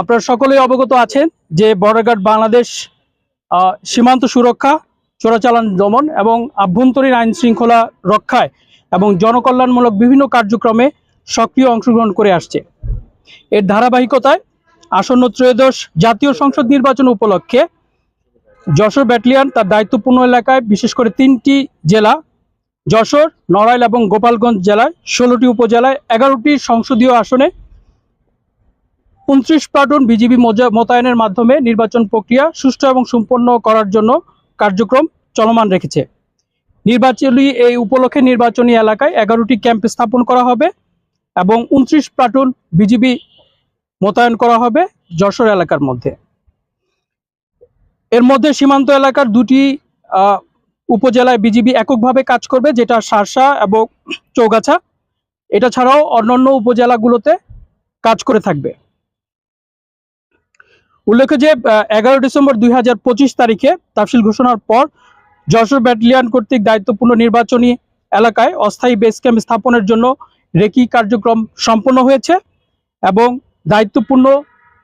আপনারা সকলেই অবগত আছেন যে বর্ডার বাংলাদেশ সীমান্ত সুরক্ষা, চোরাচালান দমন এবং আভ্যন্তরীণ আইন শৃঙ্খলা রক্ষায় এবং জনকল্যাণমূলক বিভিন্ন কার্যক্রমে সক্রিয় অংশগ্রহণ করে আসছে। এর ধারাবাহিকতায় আসন্ন ত্রয়োদশ জাতীয় সংসদ নির্বাচন উপলক্ষে যশোর ব্যাটালিয়ন তার দায়িত্বপূর্ণ এলাকায় বিশেষ করে তিনটি জেলা, যশোর, নড়াইল এবং গোপালগঞ্জ জেলায়, ষোলোটি উপজেলায় এগারোটি সংসদীয় আসনে উনত্রিশ প্লাটুন বিজিবি মোতায়েনের মাধ্যমে নির্বাচন প্রক্রিয়া সুষ্ঠু এবং সম্পন্ন করার জন্য কার্যক্রম চলমান রেখেছে। নির্বাচনী এই উপলক্ষে নির্বাচনী এলাকায় এগারোটি ক্যাম্প স্থাপন করা হবে এবং উনত্রিশ প্লাটুন বিজিবি মোতায়েন করা হবে যশোর এলাকার মধ্যে। এর মধ্যে সীমান্ত এলাকার দুটি উপজেলায় বিজিবি এককভাবে কাজ করবে, যেটা শার্শা এবং চৌগাছা। এটা ছাড়াও অন্যান্য উপজেলাগুলোতে কাজ করে থাকবে। উল্লেখ্য যে এগারো ডিসেম্বর দুই হাজার পঁচিশ তারিখে তাফসিল ঘোষণার পর যশোর ব্যাটালিয়ন কর্তৃক দায়িত্বপূর্ণ নির্বাচনী এলাকায় অস্থায়ী বেস ক্যাম্প স্থাপনের জন্য রেকি কার্যক্রম সম্পন্ন হয়েছে এবং দায়িত্বপূর্ণ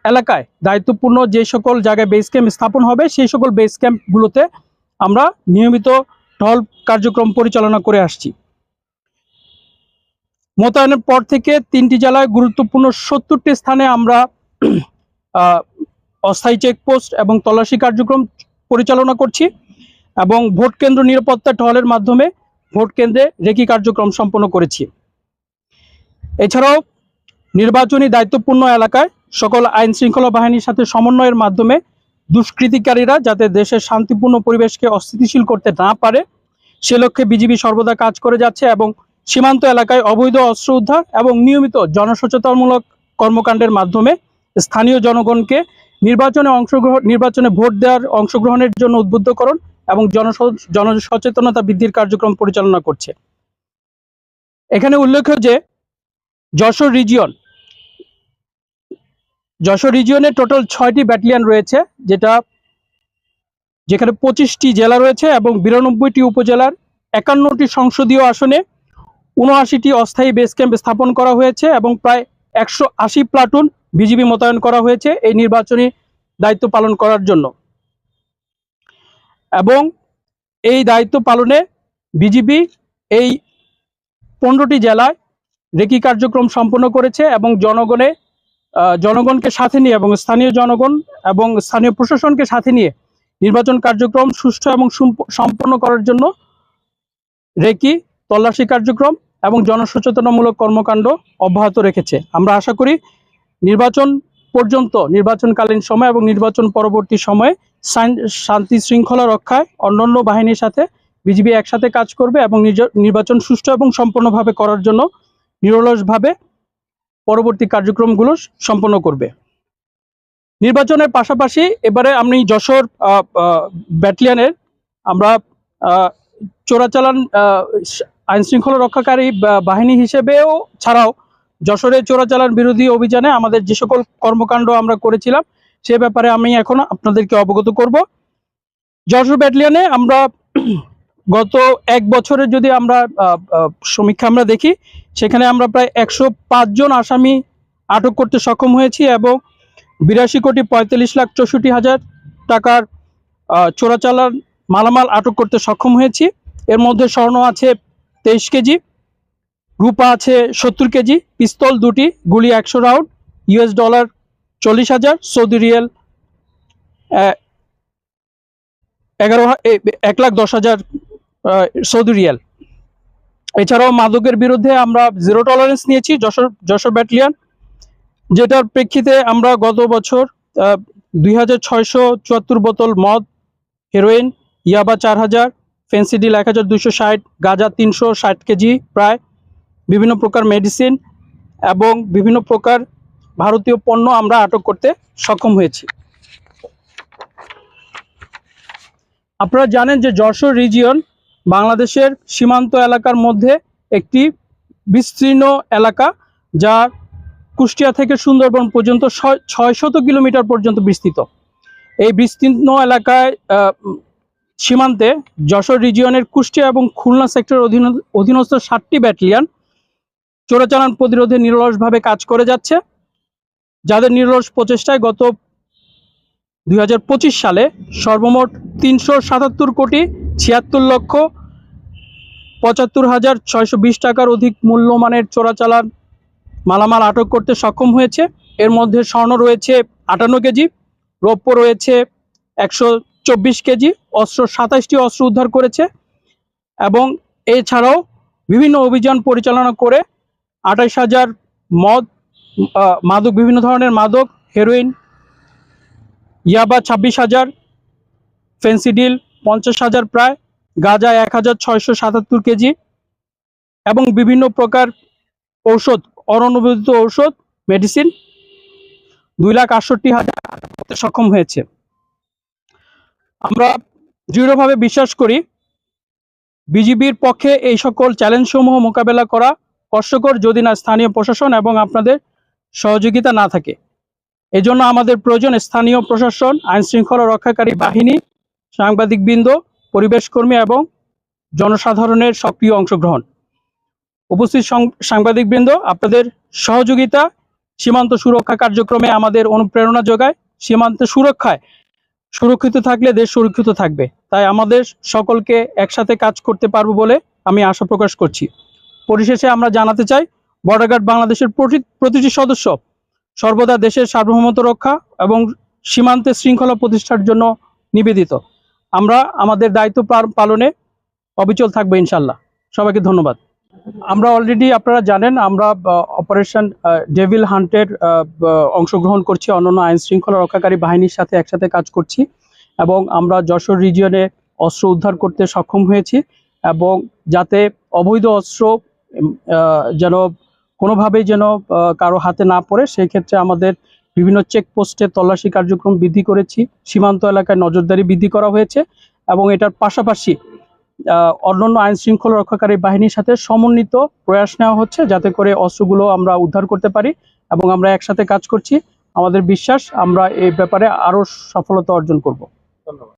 এলাকায়, দায়িত্বপূর্ণ যে সকল জায়গায় বেস ক্যাম্প স্থাপন হবে, সেই সকল বেস ক্যাম্পগুলোতে আমরা নিয়মিত টহল কার্যক্রম পরিচালনা করে আসছি। মোতায়েনের পর থেকে তিনটি জেলায় গুরুত্বপূর্ণ সত্তরটি স্থানে আমরা অস্থায়ী চেকপোস্ট এবং তল্লাশি কার্যক্রম পরিচালনা করছি এবং ভোট কেন্দ্র নিরাপত্তা টহলের মাধ্যমে ভোট কেন্দ্রে রেকি কার্যক্রম সম্পন্ন করেছি। এছাড়াও নির্বাচনী দায়িত্বপূর্ণ এলাকায় সকল আইন শৃঙ্খলা বাহিনীর সাথে সমন্বয়ের মাধ্যমে দুষ্কৃতিকারীরা যাতে দেশের শান্তিপূর্ণ পরিবেশকে অস্থিতিশীল করতে না পারে, সে লক্ষ্যে বিজিবি সর্বদা কাজ করে যাচ্ছে এবং সীমান্ত এলাকায় অবৈধ অস্ত্র উদ্ধার এবং নিয়মিত জনসচেতনমূলক কর্মকাণ্ডের মাধ্যমে স্থানীয় জনগণকে নির্বাচনে অংশগ্রহণ নির্বাচনে ভোট দেওয়ার অংশগ্রহণের জন্য উদ্বুদ্ধকরণ এবং জনস- জনসচেতনতা বৃদ্ধির কার্যক্রম পরিচালনা করছে। এখানে উল্লেখ্য যে, যশোর রিজিয়ন যশোর রিজিয়নে টোটাল ছয়টি ব্যাটালিয়ন রয়েছে, যেটা যেখানে পঁচিশটি জেলা রয়েছে এবং বিরানব্বইটি উপজেলার একান্নটি সংসদীয় আসনে উনআশিটি অস্থায়ী বেস ক্যাম্প স্থাপন করা হয়েছে এবং প্রায় একশো আশি প্লাটুন বিজিবি মোতায়েন করা হয়েছে এই নির্বাচনী দায়িত্ব পালন করার জন্য। এবং এই দায়িত্ব পালনে বিজিবি এই পনেরোটি জেলায় রেকি কার্যক্রম সম্পন্ন করেছে এবং জনগণে জনগণকে সাথে নিয়ে এবং স্থানীয় জনগণ এবং স্থানীয় প্রশাসনকে সাথে নিয়ে নির্বাচন কার্যক্রম সুষ্ঠু এবং সম্পন্ন করার জন্য রেকি তল্লাশি কার্যক্রম এবং জনসচেতনামূলক কর্মকাণ্ড অব্যাহত রেখেছে। আমরা আশা করি নির্বাচন পর্যন্ত, নির্বাচনকালীন সময় এবং নির্বাচন পরবর্তী সময়ে শান্তি শৃঙ্খলা রক্ষায় অন্যান্য বাহিনীর সাথে বিজিবি একসাথে কাজ করবে এবং নির্বাচন সুষ্ঠু এবং সম্পূর্ণভাবে করার জন্য নিরলসভাবে পরবর্তী কার্যক্রমগুলো সম্পন্ন করবে। নির্বাচনের পাশাপাশি এবারে আমি যশোর ব্যাটালিয়নের আমরা চোরাচালান আহ, আইন শৃঙ্খলা রক্ষাকারী বাহিনী হিসেবেও ছাড়াও যশোরে চোরাচালান বিরোধী অভিযানে আমাদের যে সকল কর্মকাণ্ড আমরা করেছিলাম সে ব্যাপারে আমি এখন আপনাদেরকে অবগত করব। যশোর ব্যাটালিয়নে আমরা গত এক বছরে যদি আমরা সমীক্ষা আমরা দেখি সেখানে আমরা প্রায় একশো জন আসামি আটক করতে সক্ষম হয়েছি এবং বিরাশি কোটি পঁয়তাল্লিশ লাখ চৌষট্টি হাজার টাকার চোরাচালান মালামাল আটক করতে সক্ষম হয়েছি। এর মধ্যে স্বর্ণ আছে তেইশ কেজি, রূপা আছে সত্তর কেজি, পিস্তল দুটি, গুলি একশো রাউন্ড ইউএস ডলার চল্লিশ হাজার, সৌদি রিয়েল এগারো এক লাখ দশ হাজার সৌদি রিয়াল। এছাড়াও মাদকের বিরুদ্ধে আমরা জিরো টলারেন্স নিয়েছি, যশোর যশোর ব্যাটালিয়ন, যেটার প্রেক্ষিতে আমরা গত বছর দুই হাজার ছয়শো চুয়াত্তর বোতল মদ, হেরোইন, ইয়াবা চার হাজার ফেন্সিডিল এক হাজার দুশো ষাট, গাঁজা তিনশো ষাট কেজি প্রায়। বিভিন্ন প্রকার মেডিসিন এবং বিভিন্ন প্রকার ভারতীয় পণ্য আমরা আটক করতে সক্ষম হয়েছি। আপনারা জানেন যে যশোর রিজিয়ন বাংলাদেশের সীমান্ত এলাকার মধ্যে একটি বিস্তীর্ণ এলাকা, যা কুষ্টিয়া থেকে সুন্দরবন পর্যন্ত ছয় শত কিলোমিটার পর্যন্ত বিস্তৃত। এই বিস্তীর্ণ এলাকায় সীমান্তে যশোর রিজিয়নের কুষ্টিয়া এবং খুলনা সেক্টর অধীন অধীনস্থ ষাটটি ব্যাটালিয়ন চোরাচালান প্রতিরোধে নিরলসভাবে কাজ করে যাচ্ছে। যাদের নিরলস প্রচেষ্টায় গত দু হাজার পঁচিশ সালে সর্বমোট তিনশো সাতাত্তর কোটি ছিয়াত্তর লক্ষ পঁচাত্তর হাজার ছয়শো বিশ টাকার অধিক মূল্যমানের চোরাচালান মালামাল আটক করতে সক্ষম হয়েছে। এর মধ্যে স্বর্ণ রয়েছে আটান্ন কেজি, রৌপ্য রয়েছে একশো চব্বিশ কেজি অস্ত্র সাতাশটি অস্ত্র উদ্ধার করেছে এবং এছাড়াও বিভিন্ন অভিযান পরিচালনা করে আঠাশ হাজার মদ মাদক, বিভিন্ন ধরনের মাদক হেরোইন ইয়াবা ছাব্বিশ হাজার ফেন্সিডিল পঞ্চাশ হাজার প্রায়, গাঁজা এক হাজার ছয়শো সাতাত্তর কেজি এবং বিভিন্ন প্রকার ঔষধ অননুমোদিত ঔষধ মেডিসিন দুই লাখ আটষট্টি হাজার সক্ষম হয়েছে। আমরা দৃঢ়ভাবে বিশ্বাস করি, বিজিবির পক্ষে এই সকল চ্যালেঞ্জসমূহ মোকাবেলা করা কষ্টকর যদি না স্থানীয় প্রশাসন এবং আপনাদের সহযোগিতা না থাকে। এজন্য আমাদের প্রয়োজন স্থানীয় প্রশাসন আইন শৃঙ্খলা রক্ষাকারী বাহিনী, সাংবাদিকবৃন্দ, পরিবেশকর্মী এবং জনসাধারণের সক্রিয় অংশগ্রহণ। উপস্থিত সাংবাদিকবৃন্দ, আপনাদের সহযোগিতা, সীমান্ত সুরক্ষা কার্যক্রমে আমাদের অনুপ্রেরণা যোগায়, সীমান্ত সুরক্ষায় সুরক্ষিত থাকলে দেশ সুরক্ষিত থাকবে। তাই আমাদের সকলকে একসাথে কাজ করতে পারব বলে আমি আশা প্রকাশ করছি। পরিশেষে আমরা জানাতে চাই বর্ডার গার্ড বাংলাদেশের প্রতি- প্রতিটি সদস্য সর্বদা দেশের সার্বভৌমত্ব রক্ষা এবং সীমান্তে শৃঙ্খলা প্রতিষ্ঠার জন্য নিবেদিত। আমরা আমাদের দায়িত্ব পালনে অবিচল থাকব ইনশাল্লাহ। সবাইকে ধন্যবাদ। আমরা অলরেডি আপনারা জানেন, আমরা অপারেশন ডেভিল হান্টের অংশগ্রহণ করছি, অন্যান্য আইন শৃঙ্খলা রক্ষাকারী বাহিনীর সাথে একসাথে কাজ করছি এবং আমরা যশোর রিজিয়নে অস্ত্র উদ্ধার করতে সক্ষম হয়েছি এবং যাতে অবৈধ অস্ত্র যেন কোনোভাবেই যেন কারও হাতে না পড়ে সেই ক্ষেত্রে আমাদের বিভিন্ন চেকপোস্টে তল্লাশি কার্যক্রম বৃদ্ধি করেছি। সীমান্ত এলাকায় নজরদারি বৃদ্ধি করা হয়েছে এবং এটার পাশাপাশি অন্যান্য আইন শৃঙ্খলা রক্ষাকারী বাহিনীর সাথে সমন্বিত প্রয়াস নেওয়া হচ্ছে যাতে করে অস্ত্রগুলো আমরা উদ্ধার করতে পারি এবং আমরা একসাথে কাজ করছি। আমাদের বিশ্বাস, আমরা এই ব্যাপারে আরও সফলতা অর্জন করব। ধন্যবাদ।